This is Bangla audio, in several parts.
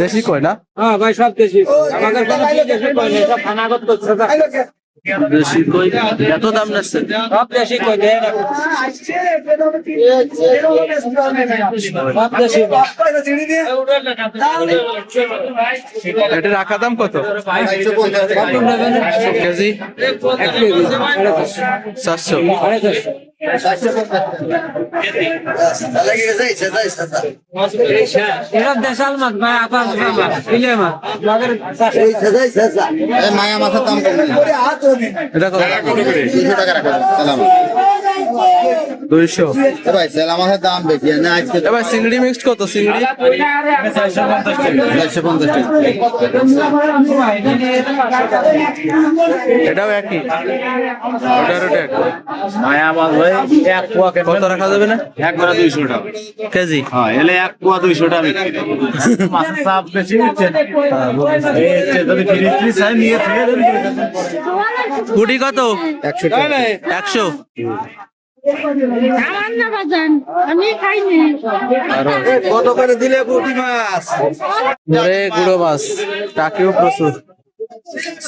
দেশি কই না? হ্যাঁ ভাই সব দেশি। আমাদের কোনো দেশি কই নেই সব খানাগত দেশি। কই? এত দাম সব দেশি কই না। সব দেশি এটা রাখা দাম কত? কত কেজি? চারশো চারশো চারশো ভাই মায়া মাথার দাম টাকা দুইশো ভাই সেলা দাম বেশি না আজকে এবার চিংড়ি মিক্সড কত চিংড়ি চারশো পঞ্চাশ টাকা এটাও একই। ওটার ওটা মায়া মাছ ভাই এক পোয়া কত রাখা যাবে না? দুইশো টাকা। কেজি? হ্যাঁ এলে এক পোয়া দুইশো টাকা বিক্রি মাছের চাপ বেশি নিচ্ছেন যদি ফ্রি ফ্রি চাই নিয়ে থেকে দেন কুড়ি কত? একশো টাকা। একশো? আমার না বাজান আমি খাইনি কত করে দিলে পুঁটি মাছ? গুঁড়ো মাছ টাকিও প্রচুর।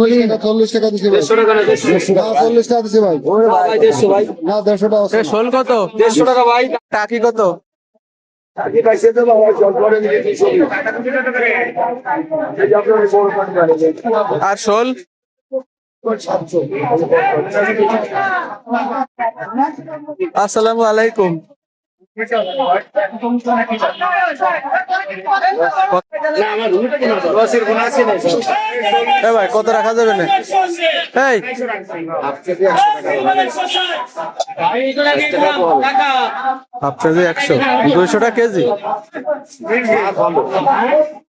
বলি চল্লিশ টাকা দিছি চল্লিশ টাকা ভাই। দেড়শো ভাই। না দেড়শো টাকা শোল কত? দেড়শো টাকা ভাই। টাকি কত? আর শোল? আসসালামু আলাইকুম। ভাই কত রাখা যাবে না? এই। হাফ কেজি একশো দুইশো টাকা কেজি?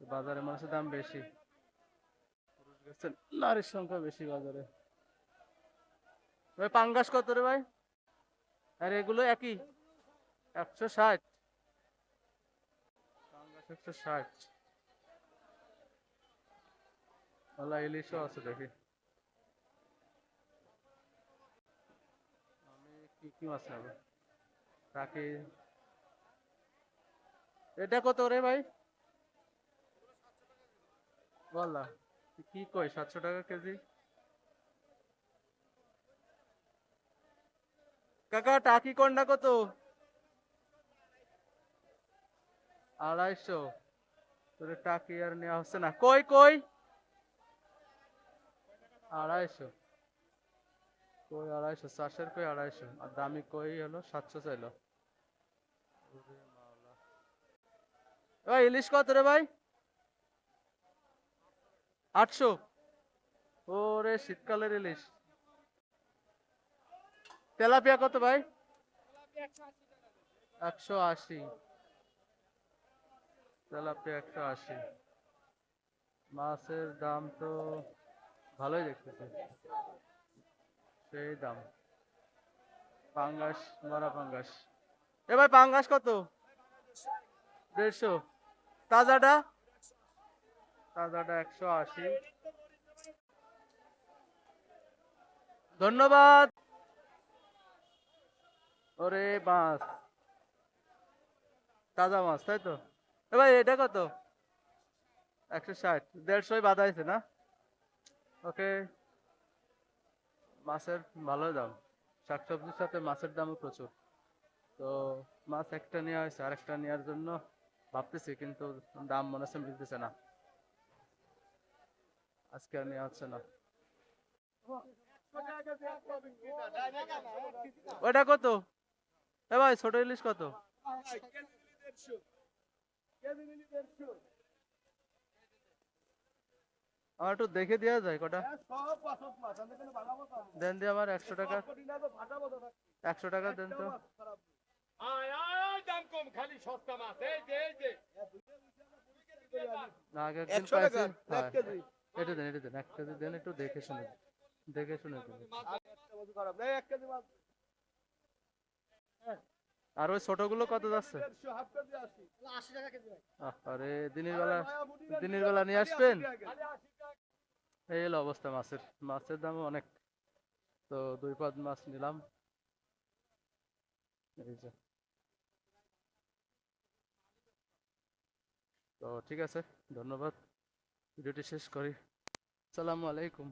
বাজারে মাছের দাম বেশি। নারীর সংখ্যা বেশি বাজারে। ভাই, পাঙ্গাস কত রে ভাই? আর, এগুলো একই। একশো ষাট। একশো ষাট। আছে দেখি। কি কি মাছ টাকি এটা কত রে ভাই? বলা, কি কই, সাতশো টাকা কেজি? কাকা, টাকি কন্ডা কত আড়াইশো। তোর টাকি আর নেওয়া হচ্ছে না। কই কই? আড়াইশো। কই আড়াইশো? চাষের কই আড়াইশো? আর দামি কই হলো? সাতশো চাইলো। ভাই ইলিশ কত রে ভাই? আটশো। ওরে শীতকালের ইলিশ। তেলাপিয়া কত ভাই? একশো আশি। তেলাপিয়া একশো আশি। মাছের দাম তো ভালোই দেখতেছে। সেই দাম। পাঙ্গাস মারা পাঙ্গাস। এ ভাই, পাঙ্গাস কত? দেড়শো। তাজাটা তাজাটা একশো আশি। ধন্যবাদ। ওরে মাছ তাজা মাছ, তাই তো? ভাই, এটা কত? একশো ষাট। দেড়শোই বাধা আছে না? ওকে। মাছের ভালো দাম। শাকসবজির সাথে মাছের দামও প্রচুর। তো মাছ একটা নেওয়া হয়েছে, আরেকটা নেওয়ার জন্য ভাবতেছি, কিন্তু দাম মনে হচ্ছে মিলতেছে না। আজকে আর নেওয়া হচ্ছে না। ওটা কত? এ ভাই ছোট ইলিশ কত? আমার একটু দেখে দেওয়া যায় কটা। দেন দিয়ে আমার একশো টাকা। একশো টাকা দেন তো। আগে একদিন পাইছি এটা দেন এটা দেন এক কেজি দেন, একটু দেখে শুনে দেখে শুনে দেন। আর ওই ছোটগুলো কত যাচ্ছে? আরে দিনের বেলা দিনের বেলা নিয়ে আসবেন? এই হলো অবস্থা মাছের মাছের দাম অনেক। তো দুই মাছ নিলাম। তো ঠিক আছে, ধন্যবাদ। ভিডিওটি শেষ করি। সালামু আলাইকুম।